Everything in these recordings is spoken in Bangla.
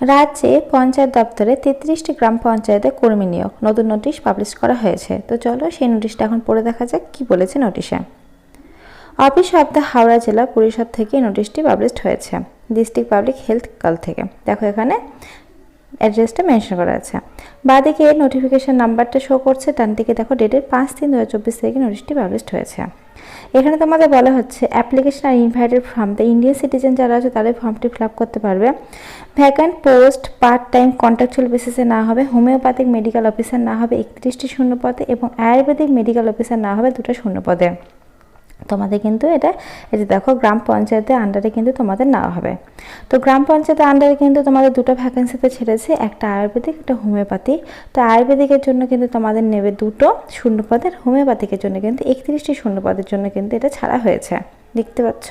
রাজ্যে পঞ্চায়েত দপ্তরে তেত্রিশটি গ্রাম পঞ্চায়েতে কর্মী নিয়োগ। নতুন নোটিশ পাবলিশ করা হয়েছে। তো চলো সেই নোটিশটা এখন পড়ে দেখা যাক কি বলেছে নোটিশে। অফিস দ্য হাওড়া জেলা পরিষদ থেকে নোটিশটি পাবলিশড হয়েছে। ডিস্ট্রিক্ট পাবলিক হেলথ কল থেকে। দেখো এখানে অ্যাড্রেসটা মেনশন করা আছে। বাদিকে নোটিফিকেশন নাম্বারটা শো করছে, ডান দিকে দেখো ডেটের পাঁচ তিন দু তারিখে নোটিশটি পাবলিশড হয়েছে। এখানে তোমাদের বলা হচ্ছে application R invited from the Indian citizen যারা আছে তাদের ফর্মটি ফিল করতে পারবে। Vacant post part time contractual বেসিসে না হবে হোমিওপ্যাথিক মেডিকেল অফিসার না হবে, একত্রিশটি শূন্য পদে এবং আয়ুর্বেদিক মেডিকেল অফিসার না হবে দুটো শূন্য পদে। তোমাদের কিন্তু এটা, এই যে দেখো, গ্রাম পঞ্চায়েতের আন্ডারে কিন্তু তোমাদের নেওয়া হবে। তো গ্রাম পঞ্চায়েতের আন্ডারে কিন্তু তোমাদের দুটো ভ্যাকেন্সিতে ছেড়েছে, একটা আয়ুর্বেদিক, একটা হোমিওপ্যাথি। তো আয়ুর্বেদিকের জন্য কিন্তু তোমাদের নেবে দুটো শূন্যপদের, হোমিওপ্যাথিকের জন্য কিন্তু একত্রিশটি শূন্যপদের জন্য কিন্তু এটা ছাড়া হয়েছে। দেখতে পাচ্ছ?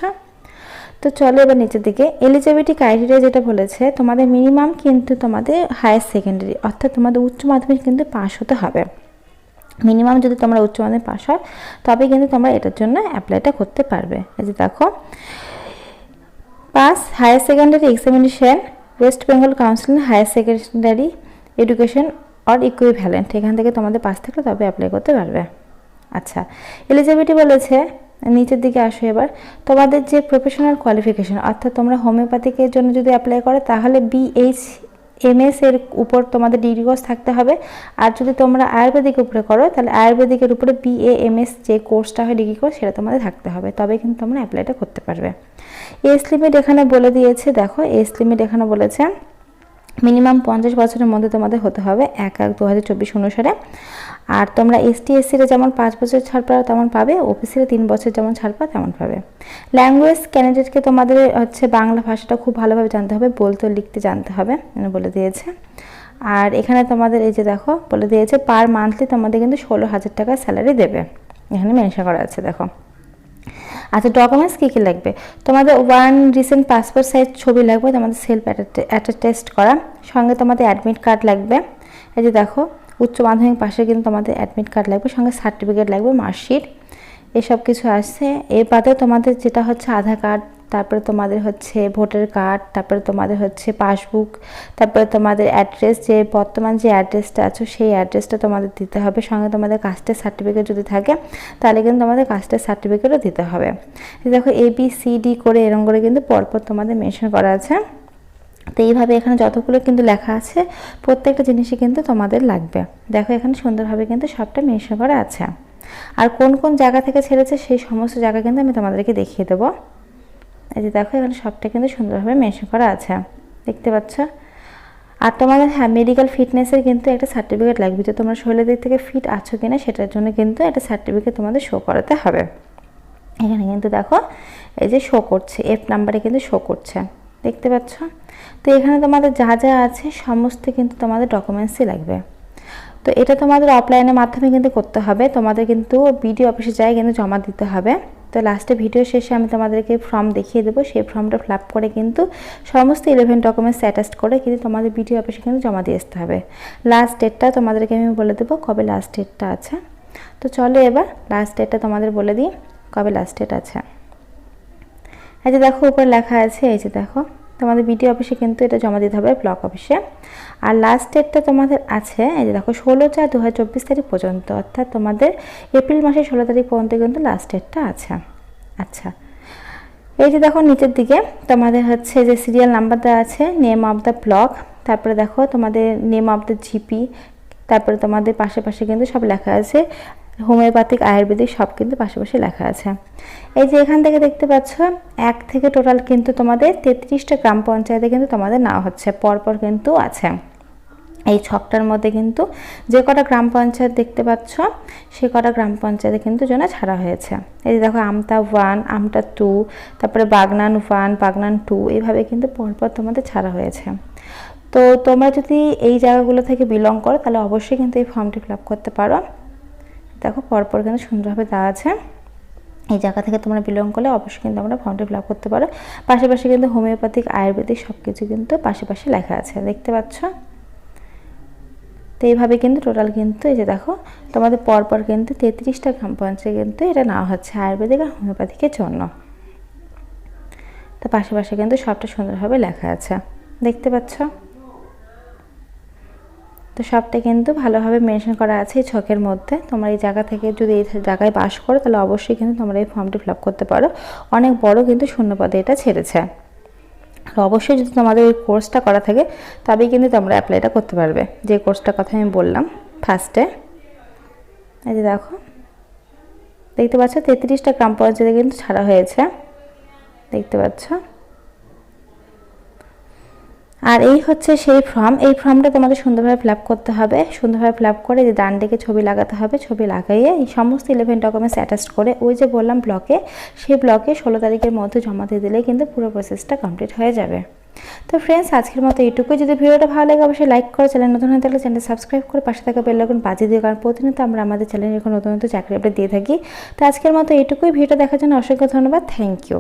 তো চলো এবার নিচের দিকে। এলিজিবিলিটি ক্রাইটেরিয়া যেটা বলেছে, তোমাদের মিনিমাম কিন্তু তোমাদের হায়ার সেকেন্ডারি অর্থাৎ তোমাদের উচ্চ মাধ্যমিক কিন্তু পাস হতে হবে। মিনিমাম যদি তোমরা উচ্চ মাধ্যমিক পাস হয়, তবে কিন্তু তোমরা এটার জন্য অ্যাপ্লাইটা করতে পারবে। এই যে দেখো, pass higher secondary examination West Bengal council higher secondary education or equivalent এখান থেকে তোমাদের পাস থাকলে তবে অ্যাপ্লাই করতে পারবে। আচ্ছা এলিজিবিলিটি বলেছে, নিচের দিকে আসো এবার, তোমাদের যে প্রফেশনাল কোয়ালিফিকেশন অর্থাৎ তোমরা হোমিওপ্যাথিকের জন্য যদি অ্যাপ্লাই করো, তাহলে বিএইচ এমএস এর উপর তোমাদের ডিগ্রি কোর্স থাকতে হবে। আর যদি তোমরা আয়ুর্বেদিক উপরে করো, তাহলে আয়ুর্বেদিকের উপরে বিএ এমএস যে কোর্সটা হয় ডিগ্রি কোর্স সেটা তোমাদের থাকতে হবে। তবে কিন্তু তোমরা অ্যাপ্লাইটা করতে পারবে। এস লিমিট এখানে বলে দিয়েছে, দেখো এস লিমিট এখানে বলেছে মিনিমাম পঞ্চাশ বছরের মধ্যে তোমাদের হতে হবে এক এক দু হাজার চব্বিশ অনুসারে। আর তোমরা এসটি এসসিরা যেমন পাঁচ বছর ছাড় পাও, তেমন পাবে। ওবিসিরা তিন বছর যেমন ছাড় পাও, তেমন পাবে। ল্যাঙ্গুয়েজ ক্যান্ডিডেটকে তোমাদের হচ্ছে বাংলা ভাষাটা খুব ভালোভাবে জানতে হবে, বলতে লিখতে জানতে হবে বলে দিয়েছে। আর এখানে তোমাদের এই যে দেখো, বলে দিয়েছে পার মান্থলি তোমাদের কিন্তু ষোলো হাজার টাকা স্যালারি দেবে। এখানে মেনশন করা আছে, দেখো। আচ্ছা ডকুমেন্টস কী কী লাগবে? তোমাদের ওয়ান রিসেন্ট পাসপোর্ট সাইজ ছবি লাগবে, তোমাদের সেলফ টেস্ট করা। সঙ্গে তোমাদের অ্যাডমিট কার্ড লাগবে। এই যে দেখো উচ্চ মাধ্যমিক পাশে কিন্তু তোমাদের অ্যাডমিট কার্ড লাগবে, সঙ্গে সার্টিফিকেট লাগবে মার্কশিট এসব কিছু আসছে। এর বাদে তোমাদের যেটা হচ্ছে আধার কার্ড তারপরে তোমাদের হচ্ছে ভোটার কার্ড তারপরে তোমাদের হচ্ছে পাসবুক তারপরে তোমাদের অ্যাড্রেস যে বর্তমান যে অ্যাড্রেসটা আছে, সেই অ্যাড্রেসটা তোমাদের দিতে হবে। সঙ্গে তোমাদের কাস্টের সার্টিফিকেট যদি থাকে, তাহলে কিন্তু তোমাদের কাস্টের সার্টিফিকেটও দিতে হবে। দেখো এ বি সি ডি করে এরকম করে কিন্তু পরপর তোমাদের মেনশন করা আছে। তো এইভাবে এখানে যতগুলো কিন্তু লেখা আছে, প্রত্যেকটা জিনিসই কিন্তু তোমাদের লাগবে। দেখো এখানে সুন্দরভাবে কিন্তু সবটা মেনশন করা আছে। আর কোন কোন জায়গা থেকে ছেড়েছে সেই সমস্ত জায়গা কিন্তু আমি তোমাদেরকে দেখিয়ে দেবো। এই যে দেখো এখানে সবটা কিন্তু সুন্দরভাবে মেনশন করা আছে। দেখতে পাচ্ছ? আর তোমাদের হ্যাঁ মেডিকেল ফিটনেসের কিন্তু একটা সার্টিফিকেট লাগবে। যে তোমরা শরীরের দিক থেকে ফিট আছো কিনা সেটার জন্য কিন্তু একটা সার্টিফিকেট তোমাদের শো করাতে হবে। এখানে কিন্তু দেখো, এই যে শো করছে এফ নাম্বারে কিন্তু শো করছে। দেখতে পাচ্ছ? তো এখানে তোমাদের যা যা আছে, সমস্ত কিন্তু তোমাদের ডকুমেন্টসই লাগবে। তো এটা তোমাদের অফলাইনের মাধ্যমে কিন্তু করতে হবে। তোমাদের কিন্তু বিডিও অফিসে যাই কিন্তু জমা দিতে হবে। তো লাস্টে ভিডিও শেষে আমি তোমাদেরকে ফর্ম দেখিয়ে দেবো। সেই ফর্মটা ফিল করে কিন্তু সমস্ত ইলেভেন ডকুমেন্টস অ্যাটাচ করে কিন্তু তোমাদের বিডিও অফিসে কিন্তু জমা দিয়ে আসতে হবে। লাস্ট ডেটটা তোমাদেরকে আমি বলে দেবো কবে লাস্ট ডেটটা আছে। তো চলো এবার লাস্ট ডেটটা তোমাদের বলে দিই কবে লাস্ট ডেট আছে। এই যে দেখো, উপরে লেখা আছে, এই যে দেখো। তোমাদের বিডিও অফিসে কিন্তু এটা জমা দিতে হবে ব্লক অফিসে আর লাস্ট ডেটটা তোমাদের আছে, এই যে দেখো, ষোলো চার দু তারিখ পর্যন্ত, অর্থাৎ তোমাদের এপ্রিল মাসের ষোলো তারিখ পর্যন্ত কিন্তু লাস্ট ডেটটা আছে। আচ্ছা। এই যে দেখো, নিচের দিকে তোমাদের হচ্ছে যে সিরিয়াল নাম্বার দেওয়া আছে নেম অফ দ্য ব্লক তারপরে দেখো তোমাদের নেম অফ দ্য জিপি তারপরে তোমাদের পাশে পাশে কিন্তু সব লেখা আছে হোমিওপ্যাথিক, আয়ুর্বেদিক সব কিন্তু পাশাপাশি লেখা আছে। এই যে এখান থেকে দেখতে পাচ্ছ, এক থেকে টোটাল কিন্তু তোমাদের তেত্রিশটা গ্রাম পঞ্চায়েতে কিন্তু তোমাদের নেওয়া হচ্ছে, পরপর কিন্তু আছে। এই ছকটার মধ্যে কিন্তু যে কটা গ্রাম পঞ্চায়েত দেখতে পাচ্ছ, সে কটা গ্রাম পঞ্চায়েতে কিন্তু জন্য ছাড়া হয়েছে। এই যে দেখো, আমতা ওয়ান, আমটা টু, তারপরে বাগনান ওয়ান, বাগনান টু, এইভাবে কিন্তু পরপর তোমাদের ছাড়া হয়েছে। তো তোমরা যদি এই জায়গাগুলো থেকে বিলং করো, তাহলে অবশ্যই কিন্তু এই ফর্মটি ফিল করতে পারো। দেখো, পরপর কিন্তু সুন্দরভাবে দেওয়া আছে। এই জায়গা থেকে তোমরা বিলং করলে অবশ্যই কিন্তু আমরা ফর্মটি ফিল করতে পারো। পাশাপাশি কিন্তু হোমিওপ্যাথিক আয়ুর্বেদিক সব কিছু কিন্তু পাশাপাশি লেখা আছে। দেখতে পাচ্ছ? তো এইভাবে কিন্তু টোটাল কিন্তু এই যে দেখো, তোমাদের পরপর কিন্তু তেত্রিশটা গ্রাম পঞ্চায়েত কিন্তু এটা নেওয়া হচ্ছে আয়ুর্বেদিক আর হোমিওপ্যাথিকের জন্য। তো পাশাপাশি কিন্তু সবটা সুন্দরভাবে লেখা আছে। দেখতে পাচ্ছ? তো সবটা কিন্তু ভালোভাবে মেনশন করা আছে এই ছকের মধ্যে। তোমরা এই জায়গা থেকে যদি এই জায়গায় পাস করো, তাহলে অবশ্যই কিন্তু তোমরা এই ফর্মটি ফিল করতে পারো। অনেক বড় কিন্তু শূন্যপদে এটা ছেড়েছে। অবশ্যই যদি তোমাদের ওই কোর্সটা করা থাকে, তবেই কিন্তু তোমরা অ্যাপ্লাইটা করতে পারবে। যে কোর্সটার কথা আমি বললাম ফার্স্টে। এই যে দেখো, দেখতে পাচ্ছ তেত্রিশটা গ্রাম পঞ্চায়েতে কিন্তু ছাড়া হয়েছে। দেখতে পাচ্ছ? আর এই হচ্ছে সেই ফর্ম। এই ফর্মটা তোমাদের সুন্দরভাবে ফিল করতে হবে। সুন্দরভাবে ফিল করে যে ডান দিকে ছবি লাগাতে হবে, ছবি লাগাইয়ে এই সমস্ত ইলেভেন ডকুমেন্টস অ্যাটাচ করে ওই যে বললাম ব্লকে সেই ব্লকে ষোলো তারিখের মধ্যে জমা দিয়ে দিলে কিন্তু পুরো প্রসেসটা কমপ্লিট হয়ে যাবে। তো ফ্রেন্ডস আজকের মতো এইটুকুই। যদি ভিডিওটা ভালো লাগে, অবশ্যই লাইক করে চ্যানেল নতুন হয়ে থাকলে চ্যানেল সাবস্ক্রাইব করে, পাশে থাকা বেল আইকন বাজিয়ে দিও, কারণ প্রতিনিয়ত আমরা আমাদের চ্যানেলে এখন নতুন নতুন চাকরি আপডেট দিয়ে থাকি। তো আজকের মতো এইটুকুই। ভিডিও দেখার জন্য অসংখ্য ধন্যবাদ। Thank you